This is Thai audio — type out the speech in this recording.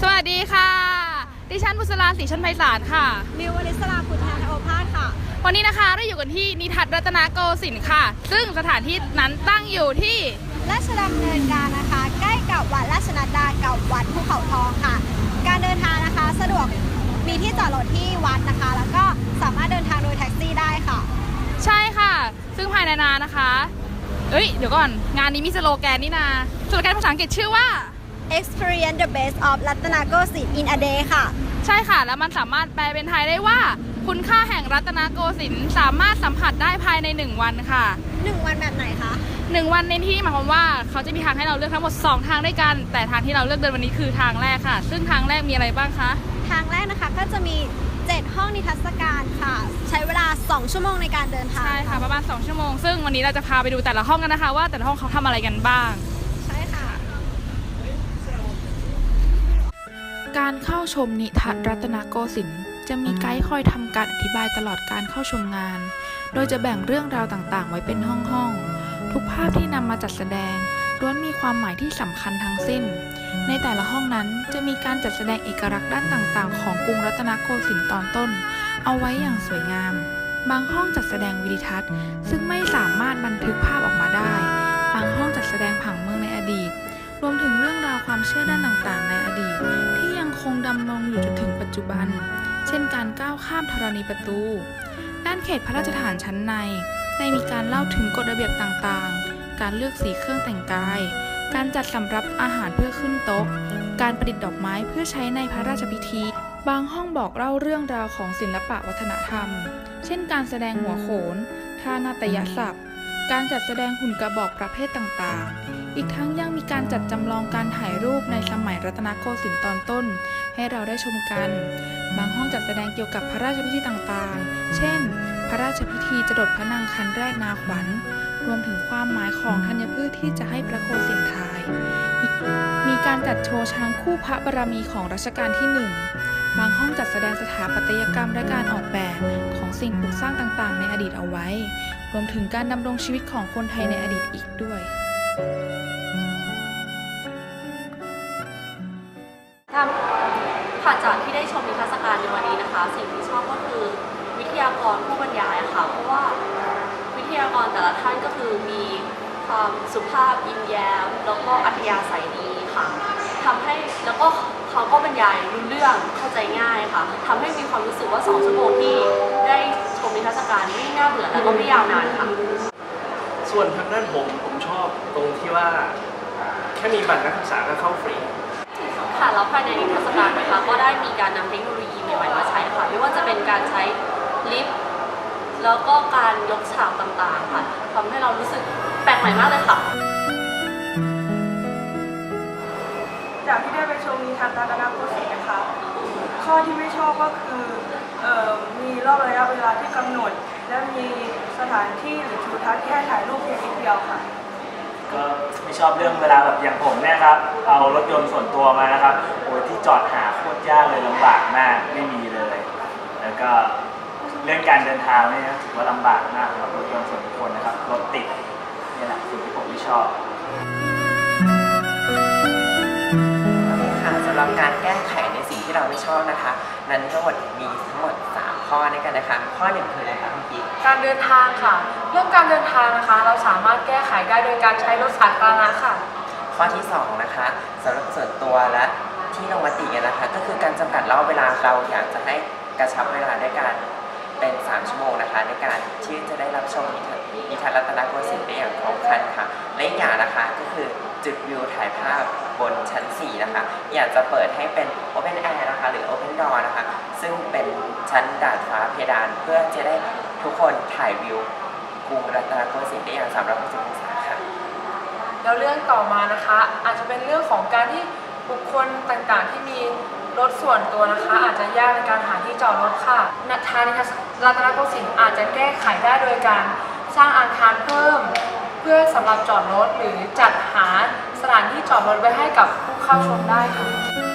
สวัสดีค่ะ ดิฉันบุษราศรีชนไพศาลค่ะ มิววลิสลาพุทธาโอภาสค่ะ วันนี้นะคะเราอยู่กันที่นิทัศน์รัตนโกสินทร์ค่ะ ซึ่งสถานที่นั้นตั้งอยู่ที่ ราชดำเนินการนะคะ ใกล้กับวัดราชนัดดากับวัดภูเขาทองค่ะ การเดินทางนะคะสะดวกมีที่จอดรถที่วัดนะคะ แล้วก็สามารถเดินทางโดยแท็กซี่ได้ค่ะ ใช่ค่ะ ซึ่งภายในงานนะคะ เอ้ย เดี๋ยวก่อน งานนี้มีสโลแกนนี่นาสโลแกนภาษาอังกฤษชื่อว่า Experience the best of รัตนโกสินทร์ in a day ค่ะ ใช่ค่ะ แล้วมันสามารถแปลเป็นไทยได้ว่า คุณค่าแห่งรัตนโกสินทร์สามารถสัมผัสได้ภายใน 1 วันค่ะ 1 วันแบบไหนคะ 1 วันในที่หมายความว่าเขาจะมีทางให้เราเลือกทั้งหมด 2 ทางด้วยกัน แต่ทางที่เราเลือกเดินวันนี้คือทางแรกค่ะ ซึ่งทางแรกมีอะไรบ้างคะทางแรกนะคะก็จะมี 7 ห้องนิทรรศการค่ะ ใช้เวลา 2 ชั่วโมงในการเดินทาง ใช่ค่ะประมาณ 2 ชั่วโมง ซึ่งวันนี้เราจะพาไปดูแต่ละห้องกันนะคะ ว่าแต่ละห้องเขาทำอะไรกันบ้าง ใช่ค่ะ การเข้าชมนิทรรศรัตนโกสินทร์จะมีไกด์คอยทำการอธิบายตลอดการเข้าชมงาน โดยจะแบ่งเรื่องราวต่างๆ ไว้เป็นห้องๆ ทุกภาพที่นำมาจัดแสดงล้วนมีความหมายที่สำคัญทั้งสิ้น ในแต่ละห้องนั้นจะมีการจัดแสดงเอกลักษณ์ด้านต่างๆ ของกรุงรัตนโกสินทร์ตอนต้น เอาไว้อย่างสวยงาม บางห้องจัดแสดงวิดิทัศน์ ซึ่งไม่สามารถบันทึกภาพออกมาได้ บางห้องจัดแสดงผังเมืองในอดีต รวมถึงเรื่องราวความเชื่อด้านต่างๆ ในอดีต คงดำรงอยู่จนถึงปัจจุบัน เช่นการก้าวข้ามธรณีประตู ด้านเขตพระราชฐานชั้นใน ได้มีการเล่าถึงกฎระเบียบต่างๆ การเลือกสีเครื่องแต่งกาย การจัดสำรับอาหารเพื่อขึ้นโต๊ะ การประดิษฐ์ดอกไม้เพื่อใช้ในพระราชพิธี บางห้องบอกเล่าเรื่องราวของศิลปะวัฒนธรรม เช่น การแสดงหัวโขนท่านาฏยศัพท์ การจัดแสดงหุ่นกระบอกประเภทต่างๆ อีกทั้งยังมีการจัดจำลองการถ่ายรูปในสมัยรัตนโกสินทร์ตอนต้น ให้เราได้ชมกัน บางห้องจัดแสดงเกี่ยวกับพระราชพิธีต่างๆ เช่น พระราชพิธีจรดพระนางคันแรกนาขวัญ รวมถึงความหมายของธัญพืชที่จะให้พระโคสินทาย มีการจัดโชว์ช้างคู่พระบารมีของรัชกาลที่หนึ่งบางห้องจัดแสดงสถาปัตยกรรมและการออกแบบของสิ่งปลูกสร้างต่างๆ ในอดีตเอาไว้ รวมถึงการดำรงชีวิตของคนไทยในอดีตอีกด้วย ค่ะจากที่ได้ชมนิทรรศการในวันนี้นะคะ สิ่งที่ชอบก็คือวิทยากรผู้บรรยายะค่ะ เพราะว่าวิทยากรแต่ละท่านก็คือมีความสุภาพยิ้มแย้มแล้วก็อัธยาศัยดีค่ะทำให้แล้วก็เขาก็บรรยายรู้เรื่องเข้าใจง่ายค่ะทำให้มีความรู้สึกว่าสองชั่วโมงที่ได้ชมนิทรรศการไม่น่าเบื่อแล้วก็ไม่ยาวนานค่ะ ส่วนทางด้านผมผมชอบตรงที่ว่า แค่มีบัตรนักศึกษาก็เข้าฟรี ค่ะแล้วภายในนิทรรศการนะคะก็ได้มีการนำเทคโนโลยีใหม่ๆมาใช้ค่ะไม่ว่าจะเป็นการใช้ลิฟต์แล้วก็การยกฉากต่างๆค่ะทำให้เรารู้สึกแปลกใหม่มากเลยค่ะ จากที่ได้ไปชมนิทรรศรัตนโกสินทร์นะคะ ข้อที่ไม่ชอบก็คือเอ่อมีรอบระยะเวลาที่กำหนด และมีสถานที่หรือทิวทัศน์แค่ถ่ายรูปเพียงนิดเดียวค่ะ ก็ไม่ชอบเรื่องเวลาแบบอย่างผมเนี่ยครับ เอารถยนต์ส่วนตัวมานะครับ โอ้ยที่จอดหาโคตรยากเลยลำบากมากไม่มีเลย แล้วก็เรื่องการเดินทางเนี่ยถือว่าลำบากมากสำหรับรถยนต์ส่วนบุคคลนะครับรถติดนี่แหละสิ่งที่ผมไม่ชอบ ค่ะสำหรับการแก้ไขในสิ่งที่เราไม่ชอบนะคะ นั้นทั้งหมดมีทั้งหมด 3 ข้อด้วยกันนะคะ ข้อหนึ่งคืออะไรคะ พี่กิ๊การเดินทางค่ะ เรื่องการเดินทางนะคะ เราสามารถแก้ไขได้โดยการใช้รถสาธารณะค่ะ ข้อที่ 2 นะคะสำหรับส่วนตัวและที่ลงมติกันนะคะ ก็คือการจำกัดรอบเวลาเราอยากจะให้กระชับเวลาด้วยการเป็น 3 ชั่วโมงนะคะ ในการที่จะได้รับชมนิทรรศนิทรรศรัตนโกสินทร์ได้อย่างครบครันค่ะและอีกอย่างนะคะก็คือจุดวิวถ่ายภาพบนชั้น 4 นะคะ อยากจะเปิดให้เป็น Open Air นะคะ หรือ Open Door นะคะ ซึ่งเป็นชั้นดาดฟ้าเพดานเพื่อจะได้ ทุกคนถ่ายวิวกรุงรัตนโกสินทร์ได้อย่าง360องศาค่ะ แล้วเรื่องต่อมานะคะ อาจจะเป็นเรื่องของการที่บุคคลต่างๆ ที่มีรถส่วนตัวนะคะ อาจจะยากในการหาที่จอดรถค่ะณทางนิทรรศรัตนโกสินทร์อาจจะแก้ไขได้โดยการสร้างอาคารเพิ่ม เพื่อสำหรับจอดรถหรือจัดหาสถานที่จอดรถไว้ให้กับผู้เข้าชมได้ค่ะ